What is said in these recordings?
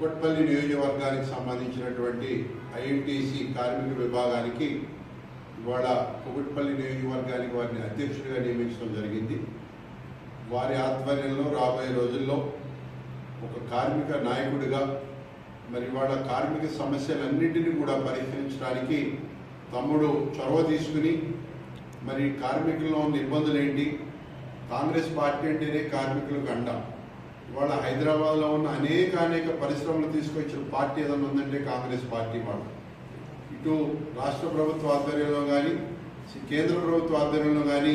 కుట్పల్లి నియోజకవర్గానికి సంబంధించినటువంటి ఐఎంటీసీ కార్మిక విభాగానికి ఇవాళ కుకుట్పల్లి నియోజకవర్గానికి వారిని అధ్యక్షుడిగా నియమించడం జరిగింది. వారి ఆధ్వర్యంలో రాబోయే రోజుల్లో ఒక కార్మిక నాయకుడిగా మరి వాళ్ళ కార్మిక సమస్యలన్నింటినీ కూడా పరిష్కరించడానికి తమ్ముడు చొరవ తీసుకుని మరి కార్మికుల్లో ఉన్న ఇబ్బందులు ఏంటి కాంగ్రెస్ పార్టీ అంటేనే కార్మికులకు అండ. ఇవాళ హైదరాబాద్లో ఉన్న అనేక అనేక పరిశ్రమలు తీసుకొచ్చిన పార్టీ ఏదైనా ఉందంటే కాంగ్రెస్ పార్టీ వాళ్ళు ఇటు రాష్ట్ర ప్రభుత్వ ఆధ్వర్యంలో కానీ కేంద్ర ప్రభుత్వ ఆధ్వర్యంలో కానీ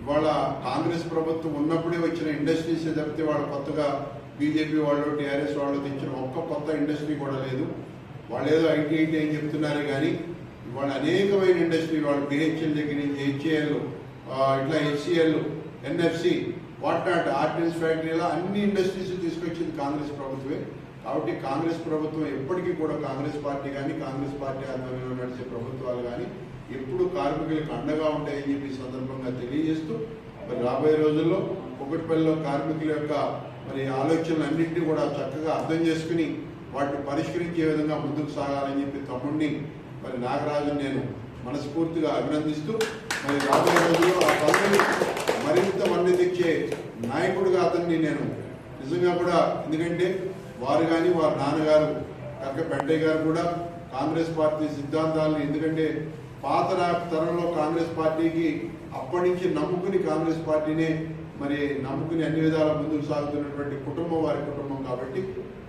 ఇవాళ కాంగ్రెస్ ప్రభుత్వం ఉన్నప్పుడే వచ్చిన ఇండస్ట్రీస్ తప్పితే వాళ్ళు కొత్తగా బీజేపీ వాళ్ళు టీఆర్ఎస్ వాళ్ళు తెచ్చిన ఒక్క కొత్త ఇండస్ట్రీ కూడా లేదు. వాళ్ళు ఏదో ఐటీ ఐటీ అని చెప్తున్నారు కానీ ఇవాళ అనేకమైన ఇండస్ట్రీ వాళ్ళు బిహెచ్ఎల్ దగ్గర నుంచి హెచ్ఏఎల్ ఇట్లా HCL NFC what not ordnance ఫ్యాక్టరీలో అన్ని ఇండస్ట్రీస్ తీసుకొచ్చింది కాంగ్రెస్ ప్రభుత్వమే. కాబట్టి కాంగ్రెస్ ప్రభుత్వం ఎప్పటికీ కూడా కాంగ్రెస్ పార్టీ కానీ కాంగ్రెస్ పార్టీ ఆధ్వర్యంలో నడిచే ప్రభుత్వాలు కానీ ఎప్పుడు కార్మికులకు అండగా ఉంటాయని చెప్పి సందర్భంగా తెలియజేస్తూ మరి రాబోయే రోజుల్లో కుకట్పల్లిలో కార్మికుల యొక్క మరి ఆలోచనలు అన్నింటినీ కూడా చక్కగా అర్థం చేసుకుని వాటిని పరిష్కరించే విధంగా ముందుకు సాగాలని చెప్పి తమ్ముడిని మరి నాగరాజు నేను మనస్ఫూర్తిగా అభినందిస్తూ మరి రాబోయే రోజుల్లో నిజంగా కూడా ఎందుకంటే వారు కానీ వారి నాన్నగారు కనుక పెంటయ్య గారు కూడా కాంగ్రెస్ పార్టీ సిద్ధాంతాలను ఎందుకంటే పాత తరంలో కాంగ్రెస్ పార్టీకి అప్పటి నుంచి నమ్ముకుని కాంగ్రెస్ పార్టీనే మరి నమ్ముకుని అన్ని విధాల ముందుకు సాగుతున్నటువంటి కుటుంబం వారి కుటుంబం కాబట్టి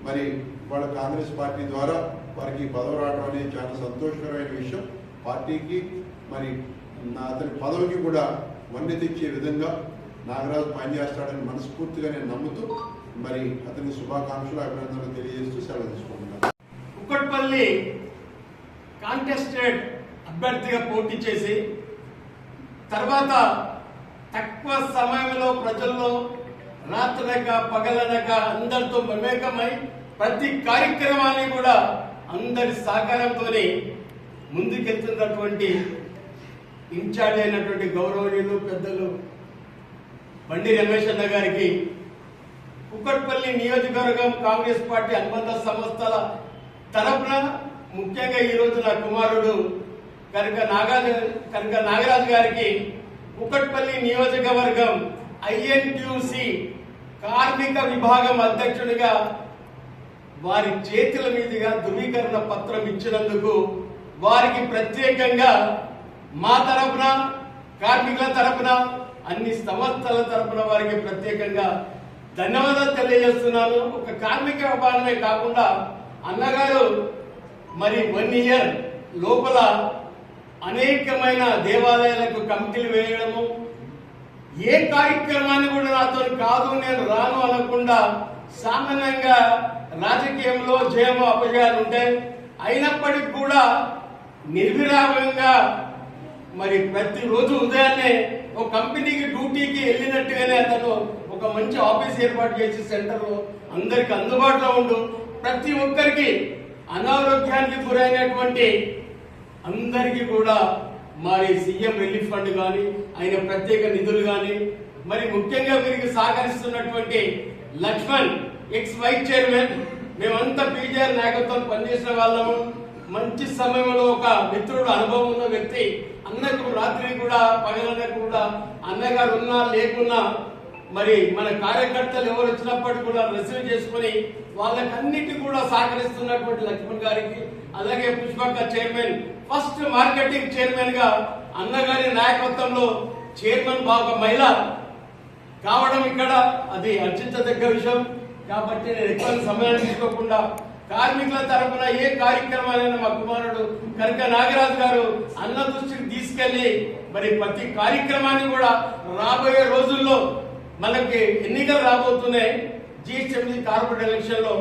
మరి వాళ్ళ కాంగ్రెస్ పార్టీ ద్వారా వారికి పదవి రావడం అనేది చాలా సంతోషకరమైన విషయం. పార్టీకి మరి నా- అతని పదవికి కూడా వన్నె తెచ్చే విధంగా నాగరాజు పనిచేస్తాడని మనస్ఫూర్తిగా నేను నమ్ముతూ మరి అతని శుభాకాంక్షలు అభినందనలు తెలియజేస్తూ సెలవు తీసుకుంటున్నాను కుక్కట్పల్లి కాంటెస్టెడ్ అభ్యర్థిగా పోటీ చేసి తర్వాత తక్కువ సమయంలో ప్రజల్లో రాత్రనక పగలనక అందరితో మమేకమై ప్రతి కార్యక్రమాన్ని కూడా అందరి సహకారంతో ముందుకెళ్తున్నటువంటి ఇన్ఛార్జ్ అయినటువంటి గౌరవనీయులు పెద్దలు బండి రమేష్ అన్న గారికి కుక్కట్పల్లి నియోజకవర్గం కాంగ్రెస్ పార్టీ అనుబంధ సంస్థల తరపున ముఖ్యంగా ఈ నా కుమారుడు కనుక నాగాజ కనుక నాగరాజు గారికి కుక్కట్పల్లి నియోజకవర్గం ఐఎన్టీయూసి కార్మిక విభాగం అధ్యక్షుడిగా వారి చేతుల మీదుగా ధృవీకరణ పత్రం ఇచ్చినందుకు వారికి ప్రత్యేకంగా మా తరపున కార్మికుల తరపున అన్ని సంస్థల తరపున వారికి ప్రత్యేకంగా ధన్యవాదాలు తెలియజేస్తున్నాను ఒక కార్మిక విభాగమే కాకుండా అన్నగారు మరి వన్ ఇయర్ లోపల అనేకమైన దేవాలయాలకు కమిటీలు వేయడము. ఏ కార్యక్రమాన్ని కూడా నాతో కాదు నేను రాను అనకుండా సామాన్యంగా రాజకీయంలో జయము అపజయాలు ఉంటాయి అయినప్పటికీ కూడా నిర్విరామంగా మరి ప్రతిరోజు ఉదయాన్నే ఒక కంపెనీకి డ్యూటీకి వెళ్ళినట్టుగానే అతను ఒక మంచి ఆఫీస్ ఏర్పాటు చేసి సెంటర్లో అందరికి అందుబాటులో ఉండు. ప్రతి ఒక్కరికి అనారోగ్యానికి గురైనటువంటి అందరికీ కూడా మరి సీఎం రిలీఫ్ ఫండ్ కానీ ఆయన ప్రత్యేక నిధులు కానీ మరి ముఖ్యంగా వీరికి సహకరిస్తున్నటువంటి లక్ష్మణ్ ఎక్స్ వైస్ చైర్మన్ మేమంతా పీజీఆర్ నాయకత్వం పనిచేసిన వాళ్ళము. మంచి సమయంలో ఒక మిత్రుడు అనుభవం ఉన్న వ్యక్తి అన్నకు రాత్రి కూడా పగలన్నకు కూడా అన్నగారు ఉన్నా లేకున్నా మరి మన కార్యకర్తలు ఎవరు వచ్చినప్పటికీ కూడా రిసీవ్ చేసుకుని వాళ్ళకన్నిటి కూడా సహకరిస్తున్నటువంటి లక్ష్మణ్ గారికి అలాగే పుష్పక్క చైర్మన్ ఫస్ట్ మార్కెటింగ్ చైర్మన్గా అన్నగారి నాయకత్వంలో చైర్మన్ బాగా మహిళ కావడం ఇక్కడ అది అర్చించదగ్గ విషయం. కాబట్టి నేను ఎక్కువ సమయాన్ని తీసుకోకుండా కార్మికుల తరఫున ఏ కార్యక్రమాలైనా మా కుమారుడు కనుక నాగరాజు గారు అన్న దృష్టికి తీసుకెళ్ళి మరి ప్రతి కార్యక్రమాన్ని కూడా రాబోయే రోజుల్లో మనకి ఎన్నికలు రాబోతున్నాయి జిహెచ్ఎంసీ కార్పొరేట్ ఎలక్షన్లో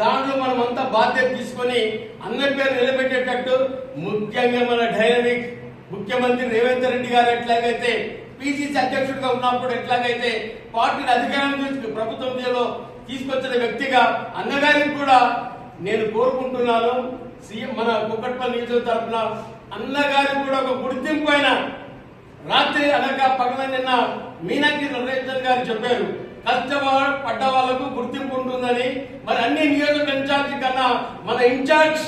దాంట్లో మనం అంతా బాధ్యత తీసుకొని అన్న పేరు నిలబెట్టేటట్టు ముఖ్యంగా మన డైనమిక్ ముఖ్యమంత్రి రేవంత్ రెడ్డి గారు ఎట్లాగైతే పిసిసి అధ్యక్షుడిగా ఉన్నప్పుడు ఎట్లాగైతే పార్టీని అధికారం ప్రభుత్వం ప్రభుత్వంలో తీసుకొచ్చిన వ్యక్తిగా అన్నగారికి కూడా నేను కోరుకుంటున్నాను. సీఎం మన కుక్కట్పల్లి నియోజక తరఫున అన్నగారికి కూడా ఒక గుర్తింపు అయిన రాత్రి అనక పగల నిన్న మీనాక్షి నరేందర్ గారు చెప్పారు కష్టపడ పడ్డ వాళ్ళకు గుర్తింపు ఉంటుందని మరి అన్ని నియోజక ఇన్ఛార్జ్ కన్నా మన ఇన్ఛార్జ్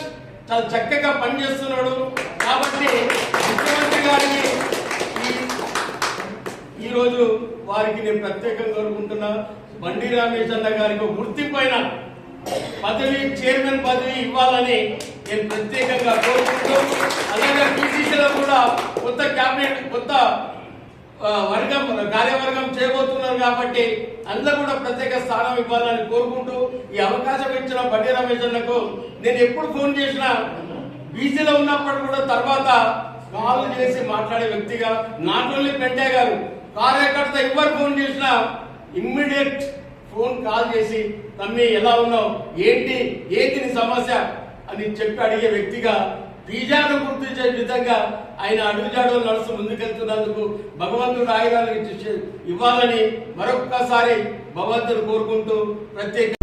చాలా చక్కగా పనిచేస్తున్నాడు. కాబట్టి ముఖ్యమంత్రి గారికి ఈ- వారికి నేను ప్రత్యేకంగా కోరుకుంటున్నా. బండి రామేష్ అన్న గారికి గుర్తింపు గుర్తింపైన పదవి చైర్మన్ పదవి ఇవ్వాలని నేను ప్రత్యేకంగా కోరుకుంటూ అలాగే బీసీసీలో కూడా కొత్త క్యాబినెట్ కొత్త వర్గం కార్యవర్గం చేయబోతున్నారు కాబట్టి అందులో కూడా ప్రత్యేక స్థానం ఇవ్వాలని కోరుకుంటూ ఈ అవకాశం ఇచ్చిన బండి రమేష్ అన్నకు నేను ఎప్పుడు ఫోన్ చేసినా బీసీలో ఉన్నప్పుడు కూడా తర్వాత కాల్ చేసి మాట్లాడే వ్యక్తిగా నాట్ ఓన్లీ పెంటే గారు కార్యకర్త ఎవరు ఫోన్ చేసినా ఇమ్మీడియట్ ఫోన్ కాల్ చేసి తమ్మి ఎలా ఉన్నావు? ఏంటి? ఏంటి నీ సమస్య? అని చెప్పి అడిగే వ్యక్తిగా బీజాను గుర్తించే విధంగా ఆయన అడుగుజాడలు నడుస్తూ ముందుకెళ్తున్నందుకు భగవంతుడు ఆయుధాలు ఇచ్చి ఇవ్వాలని మరొక్కసారి భగవంతుడు కోరుకుంటూ ప్రత్యేక